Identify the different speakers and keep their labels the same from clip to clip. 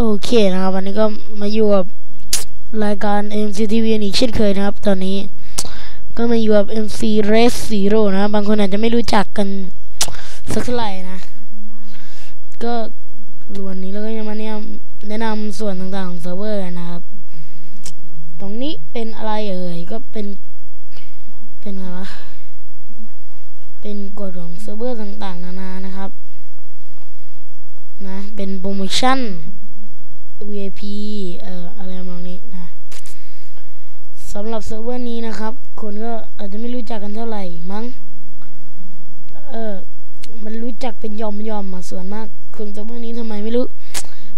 Speaker 1: โอเคนะครับวันนี้ก็มาอยู่กับรายการ MCTV อีกเช่นเคยนะครับ ตอนนี้ก็มาอยู่กับ MC Race Zero นะบบางคนอาจจะไม่รู้จักกันสักเท่าไหร่นะ ก็วันนี้เราก็จะมาเนี่ยแนะนำส่วนต่างๆของเซิร์ฟเวอร์นะครับ ตรงนี้เป็นอะไรเอ่ย ก็เป็น เป็นอะไงวะ เป็นกฎของเซิร์ฟเวอร์ต่างๆ นานานะครับ นะ เป็นโปรโมชั่น VIP เอ่ออะไรมาณนี้นะสำหรับเซิร์ฟเวอร์นี้นะครับ คนก็อาจจะไม่รู้จักกันเท่าไหร่มั้ง เออ มันรู้จักเป็นยอมยอมมาส่วนมาก คนเซิร์ฟเวอร์นี้ทำไมไม่รู้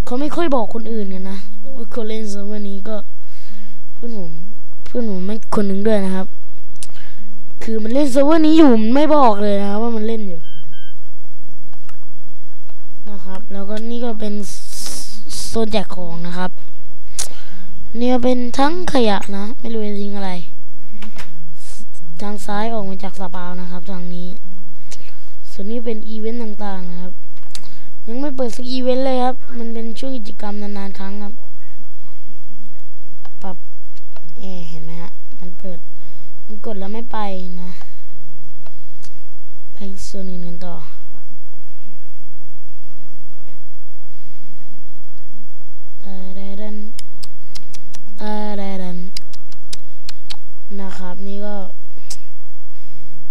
Speaker 1: เขาไม่ค่อยบอกคนอื่นกันนะว่าคนเล่นเซิร์ฟเวอร์นี้ก็ เพื่อนผมเพื่อนผมไม่คนหนึ่งด้วยนะครับ คือมันเล่นเซิร์ฟเวอร์นี้อยู่มันไม่บอกเลยนะว่ามันเล่นอยู่ นะครับ แล้วก็นี่ก็เป็น โซนแจกของนะครับ เนี่ยเป็นทั้งขยะนะ ไม่รู้จะทิ้งอะไร ทางซ้ายออกมาจากสปาวนะครับ ทางนี้ ส่วนนี้เป็นอีเวนต์ต่างๆนะครับ ยังไม่เปิดสักอีเวนต์เลยครับ มันเป็นช่วงกิจกรรมนานๆครั้งครับ ปรับเออเห็นไหมฮะ มันเปิด มันกดแล้วไม่ไปนะ ไปส่วนอื่นกันต่อ ตาดาดันตาดาดัน นะครับ นี่ก็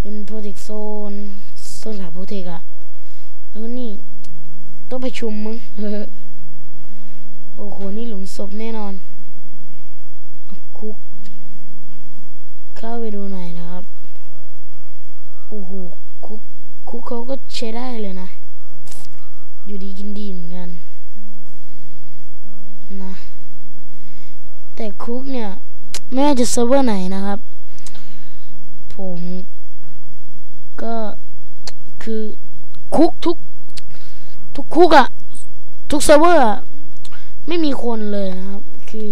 Speaker 1: เป็นโปรเจกต์โซนโซนขาโปรเจกต์อะแล้วนี่ ต้องประชุมมึงโอ้โห นี่หลุมศพแน่นอนคุกเข้าไปดูหน่อยนะครับ โอ้โห คุกคุกเขาก็ใช้ได้เลยนะ อยู่ดีกินดีเหมือนกัน นะ แต่คุกเนี่ย ไม่ว่าจะเซิร์ฟเวอร์ไหนนะครับ ผมก็คือคุกทุก ทุกคุกอะทุกเซิร์ฟเวอร์อะไม่มีคนเลยนะครับ คือ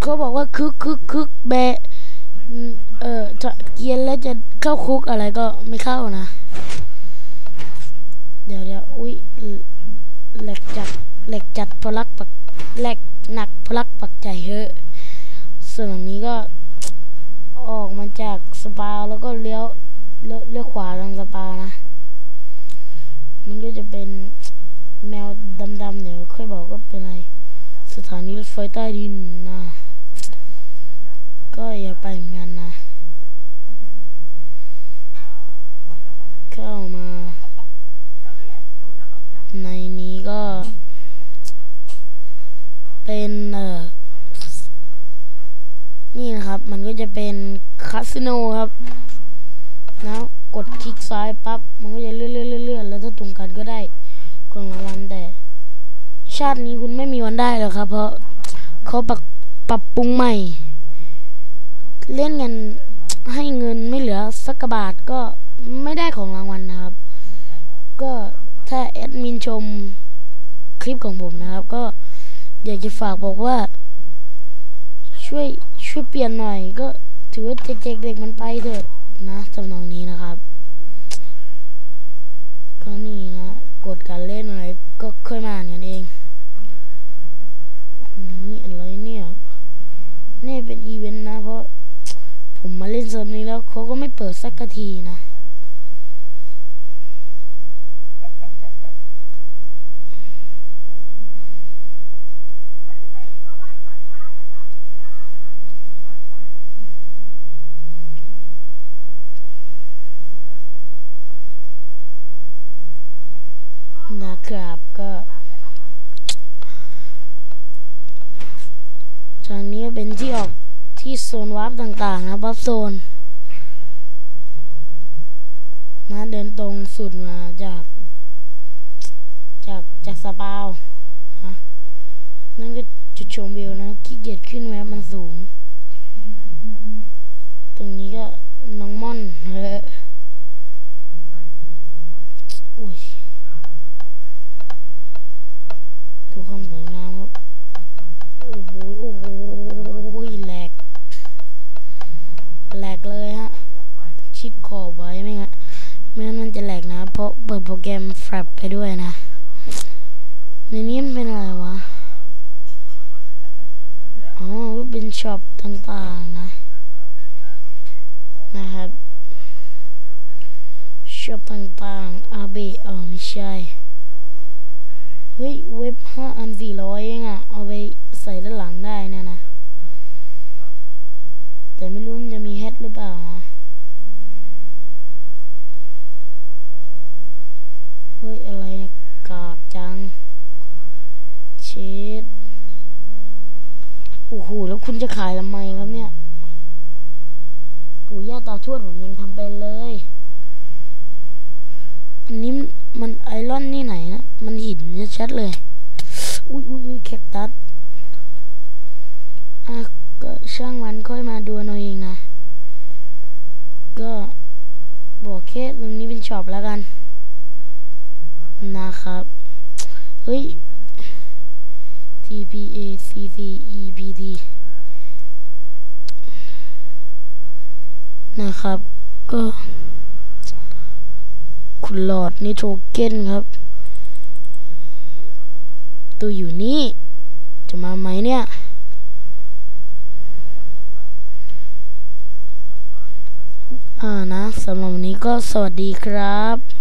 Speaker 1: เขาบอกว่าคึกคึกคึกแบะอืมเออจะเกียนแล้วจะเข้าคุกอะไรก็ไม่เข้านะ เดี๋ยวเดี๋ยวอุ้ยแหลกจัดแหลกจัดพลักปักแหลกหนักพลักปักใจเฮ้อ ส่วนหลังนี้ก็ออกมาจากสปาแล้วก็เลี้ยวเลี้ยวเลี้ยวขวาทางสปานะ มันก็จะเป็นแมวดำๆเดี๋ยวค่อยบอกว่าเป็นอะไรสถานีรถไฟใต้ดินนะก็อย่าไปเหมือนกัน นี่นะครับ มันก็จะเป็นคาสิโนครับนะกดคลิกซ้ายปั๊บมันก็จะเลื่อนเลื่อนเลื่อนแล้วถ้าตรงกันก็ได้ของรางวัลแต่ ชาตินี้คุณไม่มีวันได้หรอกครับ เพราะเขาปรับปรับปรุงใหม่ เล่นกันให้เงินไม่เหลือสักบาทก็ไม่ได้ของรางวัลนะครับ ก็ถ้าแอดมินชมคลิปของผมนะครับ ก็อยากจะฝากบอกว่าช่วย ช่วยเปลี่ยนหน่อย ก็ถือว่าเจ๊กเด็กมันไปเถอะนะสำนองนี้นะครับก็นี่นะกดการเล่นอะไรก็ค่อยมาอ่านกันเองนี่อะไรเนี่ยนี่เป็นอีเวนต์นะเพราะผมมาเล่นเซิร์ฟนี้แล้วเขาก็ไม่เปิดสักทีนะ นะครับก็ทางนี้เป็นที่ออก ที่โซนวาร์ปต่างๆนะวาร์ปโซนนะเดินตรงสุดมาจาก จากจากสปาวนะนั่นก็จุดชมวิวนะขี้เกียจขึ้นแม้มันสูง ตรงนี้ก็น้องม่อนเฮ้ออุ้ยดูความสวยงามครับ โอ้โหโอ้โหลก แหลกเลยฮะ ชิดขอบไว้ไหมฮะไม่งั้นมันจะแหลกนะ เพราะเปิดโปรแกรมแฟลปไปด้วยนะ ในนี้มันเป็นอะไรวะ อ๋อ เป็นช็อปต่างๆนะ นะครับ ช็อปต่างๆอาเบเออไม่ใช่ เฮ้ย เว็บห้าอันสี่ร้อยเองอะเอาไปใส่ด้านหลังได้เนี่ยนะ แต่ไม่รู้มันจะมีแฮทหรือเปล่านะ เฮ้ย อะไรเนี่ยกากจัง เชด โอ้โห แล้วคุณจะขายทำไมครับเนี่ย ปู่ย่าตาทวดผมยังทำเป็นเลย อันนี้มันไอรอนนี่ไหนนะ มันหินชัดเลย อุ้ยอุ้ยอุ้ยแคคตัสอะก็ช่างมันค่อยมาดูเอาเองนะ ก็บอกแค่ตรงนี้เป็นช็อปแล้วกัน นะครับ เฮ้ย T P A C C E P T นะครับ ก็ คุณหลอดนิโตรเจนครับ ตัวอยู่นี่ จะมาไหมเนี่ย อ่านะสำหรับวันนี้ก็สวัสดีครับ